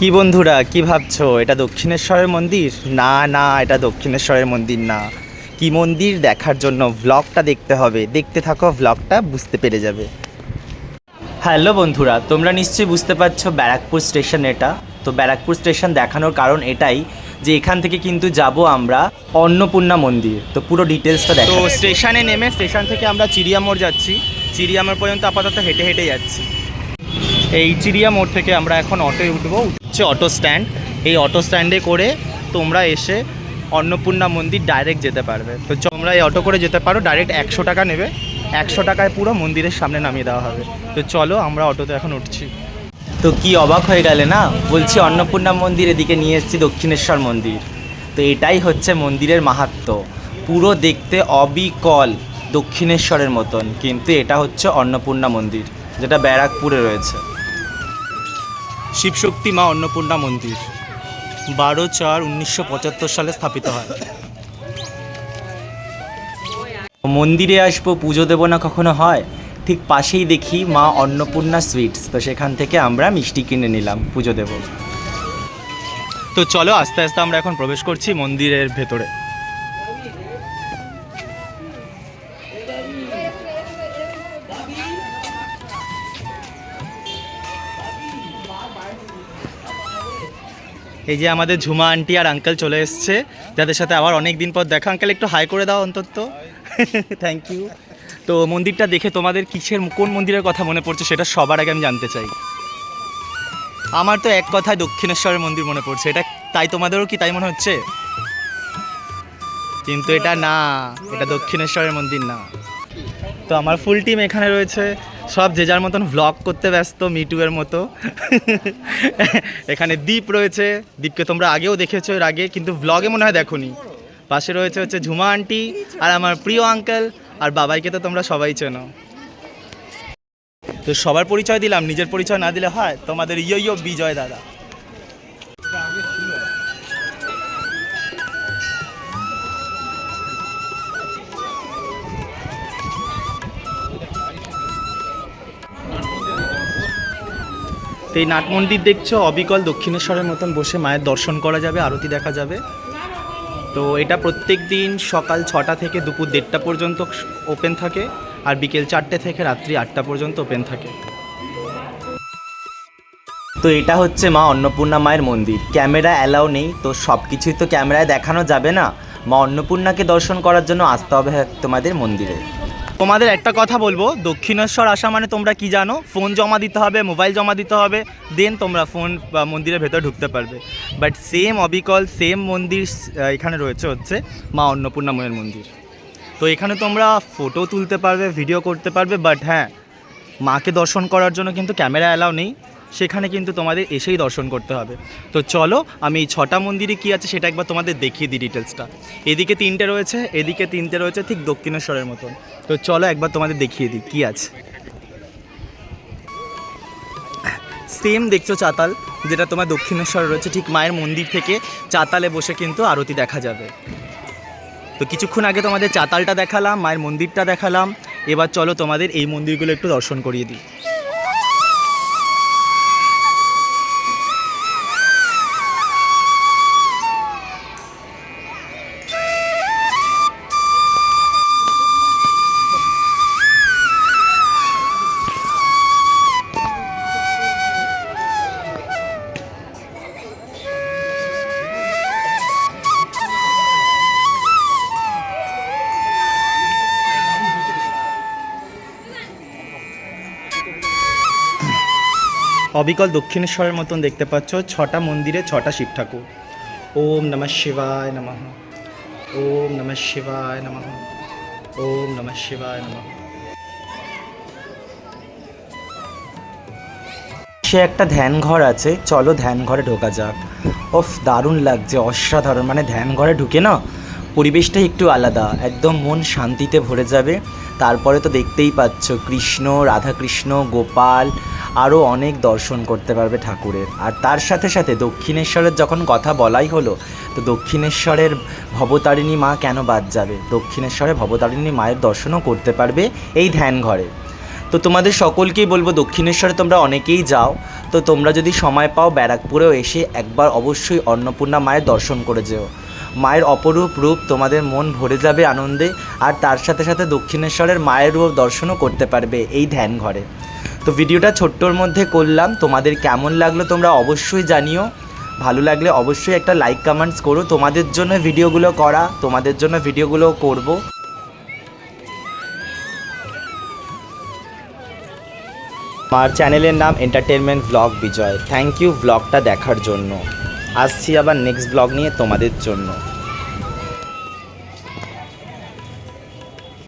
কি বন্ধুরা কি ভাবছ? এটা দক্ষিণেশ্বরের মন্দির? না না এটা দক্ষিণেশ্বরের মন্দির না। কি মন্দির দেখার জন্য ভ্লগটা দেখতে হবে। দেখতে থাকো ভ্লগটা বুঝতে পেরে যাবে। হ্যালো বন্ধুরা তোমরা নিশ্চয়ই বুঝতে পারছ ব্যারাকপুর স্টেশন এটা। তো ব্যারাকপুর স্টেশন দেখানোর কারণ এটাই যে এখান থেকে কিন্তু যাব আমরা অন্নপূর্ণা মন্দির। তো পুরো ডিটেলসটা দেখো তো স্টেশনে নেমে স্টেশন থেকে আমরা চিড়িয়ামোড় যাচ্ছি। চিড়িয়ামোড় পর্যন্ত আপাতত হেঁটে হেঁটে যাচ্ছি। এই চিড়িয়া মোড় থেকে আমরা এখন অটোয় উঠবো হচ্ছে অটো স্ট্যান্ড এই অটো স্ট্যান্ডে করে তোমরা এসে অন্নপূর্ণা মন্দির ডাইরেক্ট যেতে পারবে। তো তোমরা এই অটো করে যেতে পারো ডাইরেক্ট একশো টাকা নেবে। একশো টাকায় পুরো মন্দিরের সামনে নামিয়ে দেওয়া হবে। তো চলো, আমরা অটোতে এখন উঠছি। তো কি অবাক হয়ে গেলে না? বলছি অন্নপূর্ণা মন্দির এদিকে নিয়ে এসেছি দক্ষিণেশ্বর মন্দির। তো এটাই হচ্ছে মন্দিরের মাহাত্ম্য পুরো দেখতে অবিকল দক্ষিণেশ্বরের মতন, কিন্তু এটা হচ্ছে অন্নপূর্ণা মন্দির, যেটা ব্যারাকপুরে রয়েছে। শিবশক্তি মা অন্নপূর্ণা মন্দির, বারো চার উনিশশো পঁচাত্তর সালে স্থাপিত হয়। মন্দিরে আসব, পুজো দেবো না কখনো হয়? ঠিক পাশেই দেখি মা অন্নপূর্ণা সুইটস, তো সেখান থেকে আমরা মিষ্টি কিনে নিলাম, পুজো দেব। তো চলো আস্তে আস্তে আমরা এখন প্রবেশ করছি মন্দিরের ভেতরে। এই যে আমাদের ঝুমা আন্টি আর আঙ্কেল চলে এসছে, যাদের সাথে আবার অনেক দিন পর দেখা। আঙ্কেল একটু হাই করে দাও অন্তত। থ্যাংক ইউ তো মন্দিরটা দেখে তোমাদের কিসের, কোন মন্দিরের কথা মনে পড়ছে সেটা সবার আগে আমি জানতে চাই। আমার তো এক কথায় দক্ষিণেশ্বরের মন্দির মনে পড়ছে। এটা তাই তোমাদেরও কি তাই মনে হচ্ছে? কিন্তু এটা না, এটা দক্ষিণেশ্বরের মন্দির না। তো আমার ফুল টিম এখানে রয়েছে। সব যে যার মতন ভ্লগ করতে ব্যস্ত মিটুয়ের মতো। এখানে দ্বীপ রয়েছে। দ্বীপকে তোমরা আগেও দেখেছ এর আগে, কিন্তু ভ্লগে মনে হয় দেখোনি। পাশে রয়েছে হচ্ছে ঝুমা আন্টি আর আমার প্রিয় আঙ্কেল আর বাবাইকে তো তোমরা সবাই চেনো। তো সবার পরিচয় দিলাম, নিজের পরিচয় না দিলে হয়, তোমাদের ইয়ো ইয়ো বিজয় দাদা। তো এই নাট মন্দির দেখছ? অবিকল দক্ষিণেশ্বরের মতন বসে মায়ের দর্শন করা যাবে, আরতি দেখা যাবে। তো এটা প্রত্যেক দিন সকাল ছটা থেকে দুপুর দেড়টা পর্যন্ত ওপেন থাকে আর বিকেল চারটে থেকে রাত্রি আটটা পর্যন্ত ওপেন থাকে। তো এটা হচ্ছে মা অন্নপূর্ণা মায়ের মন্দির। ক্যামেরা অ্যালাউ নেই, তো সব কিছুই তো ক্যামেরায় দেখানো যাবে না। মা অন্নপূর্ণাকে দর্শন করার জন্য আসতে হবে তোমাদের মন্দিরে। তোমাদের একটা কথা বলব, দক্ষিণেশ্বর আসা মানে তোমরা কি জানো? ফোন জমা দিতে হবে, মোবাইল জমা দিতে হবে দেন তোমরা ফোন বা মন্দিরের ভেতর ঢুকতে পারবে। বাট সেম অবিকল সেম মন্দির এখানে রয়েছে হচ্ছে মা অন্নপূর্ণা মায়ের মন্দির। তো এখানে তোমরা ফটো তুলতে পারবে ভিডিও করতে পারবে বাট হ্যাঁ মাকে দর্শন করার জন্য কিন্তু ক্যামেরা অ্যালাউ নেই। সেখানে কিন্তু তোমাদের এসেই দর্শন করতে হবে। তো চলো, আমি এই ছটা মন্দিরে কী আছে সেটা একবার তোমাদের দেখিয়ে দিই ডিটেলসটা। এদিকে তিনটে রয়েছে, এদিকে তিনটে রয়েছে ঠিক দক্ষিণেশ্বরের মতন। তো চলো একবার তোমাদের দেখিয়ে দিই কী আছে। সেম দেখছ চাতাল, যেটা তোমার দক্ষিণেশ্বরে রয়েছে, ঠিক মায়ের মন্দির থেকে চাতালে বসে কিন্তু আরতি দেখা যাবে। তো কিছুক্ষণ আগে তোমাদের চাতালটা দেখালাম, মায়ের মন্দিরটা দেখালাম। এবার চলো তোমাদের এই মন্দিরগুলো একটু দর্শন করিয়ে দিই। অবিকল দক্ষিণেশ্বরের মতন দেখতে পাচ্ছ, ছটা মন্দিরে ছটা শিব ঠাকুর। ওম নমঃ শিবায় নমঃ। ওম নমঃ শিবায় নমঃ। ওম নমঃ শিবায় নমঃ। সে একটা ধ্যান ঘর আছে, চলো ধ্যান ঘরে ঢোকা যাক। ওফ, দারুণ লাগছে, অসাধারণ মানে ধ্যান ঘরে ঢুকে না পরিবেশটাই একটু আলাদা। একদম মন শান্তিতে ভরে যাবে। তারপরে তো দেখতেই পাচ্ছ, কৃষ্ণ, রাধাকৃষ্ণ, গোপাল আরও অনেক দর্শন করতে পারবে ঠাকুরের। আর তার সাথে সাথে দক্ষিণেশ্বরের যখন কথা বলাই হলো, তো দক্ষিণেশ্বরের ভবতারিণী মা কেন বাদ যাবে? দক্ষিণেশ্বরে ভবতারিণী মায়ের দর্শনও করতে পারবে এই ধ্যান ঘরে। তো তোমাদের সকলকেই বলব, দক্ষিণেশ্বরে তোমরা অনেকেই যাও। তো তোমরা যদি সময় পাও, ব্যারাকপুরেও এসে একবার অবশ্যই অন্নপূর্ণা মায়ের দর্শন করে যেও। মায়ের অপরূপ রূপ তোমাদের মন ভরে যাবে আনন্দে, আর তার সাথে সাথে দক্ষিণেশ্বরের মায়ের রূপ দর্শনও করতে পারবে এই ধ্যান ঘরে। তো ভিডিওটা ছোট্টর মধ্যে করলাম, তোমাদের কেমন লাগল তোমরা অবশ্যই জানিও। ভালো লাগলে অবশ্যই একটা লাইক কমেন্টস করো, তোমাদের জন্য ভিডিওগুলো করা, তোমাদের জন্য ভিডিওগুলো করব। আমার চ্যানেলের নাম entertainment blog Bijoy thank you ব্লগটা দেখার জন্য। আসছি আবার নেক্সট ব্লগ নিয়ে তোমাদের জন্য।